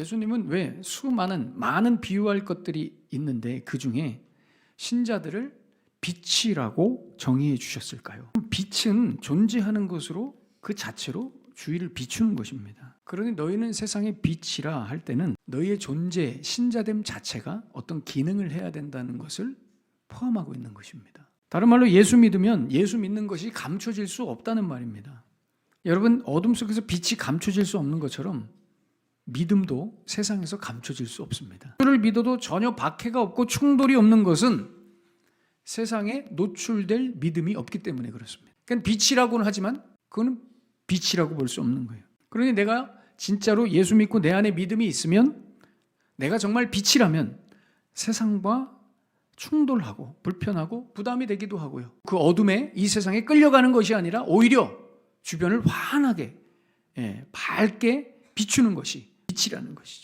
예수님은 왜 수많은 많은 비유할 것들이 있는데 그 중에 신자들을 빛이라고 정의해 주셨을까요? 빛은 존재하는 것으로 그 자체로 주위를 비추는 것입니다. 그러니 너희는 세상의 빛이라 할 때는 너희의 존재, 신자됨 자체가 어떤 기능을 해야 된다는 것을 포함하고 있는 것입니다. 다른 말로 예수 믿으면 예수 믿는 것이 감춰질 수 없다는 말입니다. 여러분 어둠 속에서 빛이 감춰질 수 없는 것처럼 믿음도 세상에서 감춰질 수 없습니다. 주를 믿어도 전혀 박해가 없고 충돌이 없는 것은 세상에 노출될 믿음이 없기 때문에 그렇습니다. 그러니까 빛이라고는 하지만 그거는 빛이라고 볼 수 없는 거예요. 그러니 내가 진짜로 예수 믿고 내 안에 믿음이 있으면 내가 정말 빛이라면 세상과 충돌하고 불편하고 부담이 되기도 하고요. 그 어둠에 이 세상에 끌려가는 것이 아니라 오히려 주변을 환하게 예, 밝게 비추는 것이 빛이라는 것이죠.